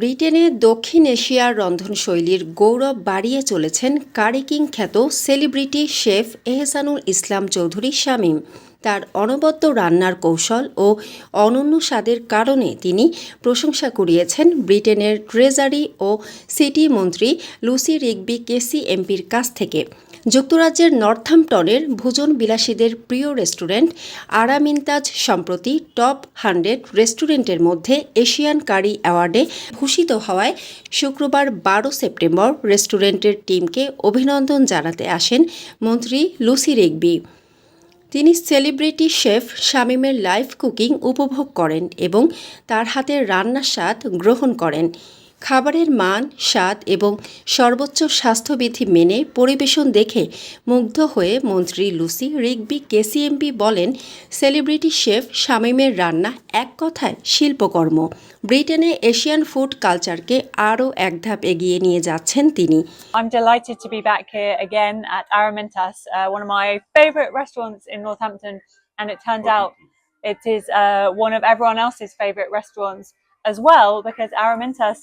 ব্রিটেনে দক্ষিণ এশিয়ার রন্ধনশৈলীর গৌরব বাড়িয়ে চলেছেন কারিকিং খ্যাত সেলিব্রিটি শেফ এহসানুল ইসলাম চৌধুরী শামীম। তার অনবদ্য রান্নার কৌশল ও অনন্য স্বাদের কারণে তিনি প্রশংসা কুড়িয়েছেন ব্রিটেনের ট্রেজারি ও সিটি মন্ত্রী লুসি রিগবি কেসি এমপির কাছ থেকে। যুক্তরাজ্যের নর্থহ্যাম্পটনের ভোজন বিলাসীদের প্রিয় রেস্টুরেন্ট আরামিনতাজ সম্প্রতি টপ হান্ড্রেড রেস্টুরেন্টের মধ্যে এশিয়ান কারি অ্যাওয়ার্ডে ভূষিত হওয়ায় শুক্রবার বারো সেপ্টেম্বর রেস্টুরেন্টের টিমকে অভিনন্দন জানাতে আসেন মন্ত্রী লুসি রেগবি। তিনি সেলিব্রিটি শেফ শামীমের লাইভ কুকিং উপভোগ করেন এবং তার হাতের রান্নার স্বাদ গ্রহণ করেন। খাবারের মান স্বাদ এবং সর্বোচ্চ স্বাস্থ্যবিধি মেনে পরিবেশন দেখে মুগ্ধ হয়ে মন্ত্রী লুসি রিগবি কেসিএমপি বলেন সেলিব্রিটি শেফ শামীমের রান্না এক কথায় শিল্পকর্ম। ব্রিটেনে এশিয়ান ফুড কালচারকে আরও এক ধাপ এগিয়ে নিয়ে যাচ্ছেন তিনি। As well because Aramintas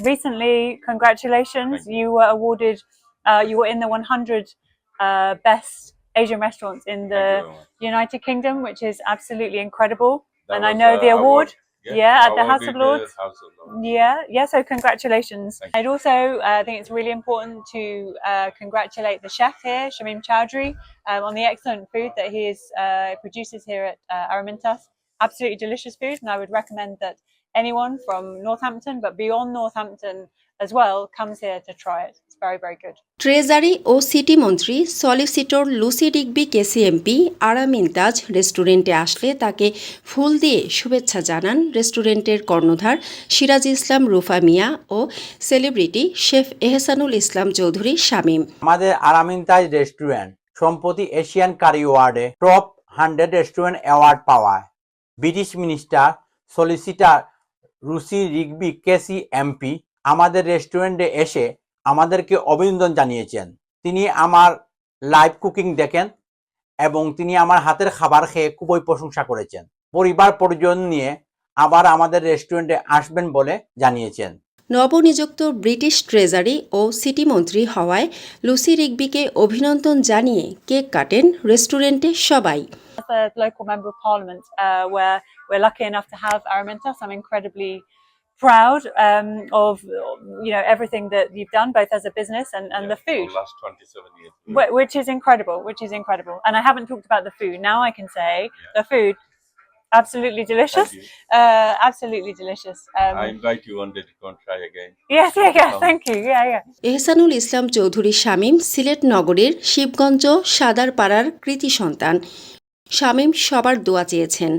recently, congratulations, Thank you were awarded, uh, you were in the 100 uh, best Asian restaurants in the you. United Kingdom, which is absolutely incredible. That and I know the award. Yeah, at the House of Lords. House of Lords. Yeah, yeah. So congratulations. I'd also uh, think it's really important to uh, congratulate the chef here, Shamim Chowdhury, um, on the excellent food that he is, uh, produces here at uh, Aramintas. Absolutely delicious food, and I would recommend that anyone from Northampton, but beyond Northampton as well, comes here to try it. It's very, very good. Treasury O city মন্ত্রী solicitor Lucy Rigby KC MP Aramintaj রেস্টুরেন্টে আসলে তাকে ফুল দিয়ে শুভেচ্ছা জানান রেস্টুরেন্টের কর্ণধার সিরাজ ইসলাম রুফা মিয়া ও সেলিব্রিটি শেফ এহসানুল ইসলাম চৌধুরী শামীম আমাদের আরামিনতাজ রেস্টুরেন্ট সম্প্রতি এশিয়ান কারি অ্যাওয়ার্ডে টপ হান্ড্রেড রেস্টুরেন্ট অ্যাওয়ার্ড পাওয়ায় British minister solicitor Lucy, Rigby, KC, MP আমাদের রেস্টুরেন্টে এসে আমাদেরকে অভিনন্দন জানিয়েছেন। তিনি আমার লাইভ কুকিং দেখেন এবং তিনি আমার হাতের খাবার খেয়ে খুবই প্রশংসা করেছেন। পরিবার পরিজন নিয়ে আবার আমাদের রেস্টুরেন্টে আসবেন বলে জানিয়েছেন। নবনিযুক্ত ব্রিটিশ ট্রেজারি ও সিটি মন্ত্রী হওয়ায় লুসি রিগবিকে অভিনন্দন জানিয়ে কেক কাটেন রেস্টুরেন্টে সবাই As a local member of parliament, uh, where we're lucky enough to have Aramintas, I'm incredibly proud um, of you know everything that you've done, both as a business and, and Yeah, the food. For last 27 years. Wh- which is incredible which is incredible and i haven't talked about the food now i can say yeah. the food absolutely delicious uh absolutely delicious um I invite you one day to come try again. yes yeah yeah Um, thank you yeah yeah Ehsanul Islam Chowdhury Shamim Sylhet নগরীর শিবগঞ্জ সাদারপাড়ার কৃতি সন্তান শামীম সবার দোয়া চেয়েছেন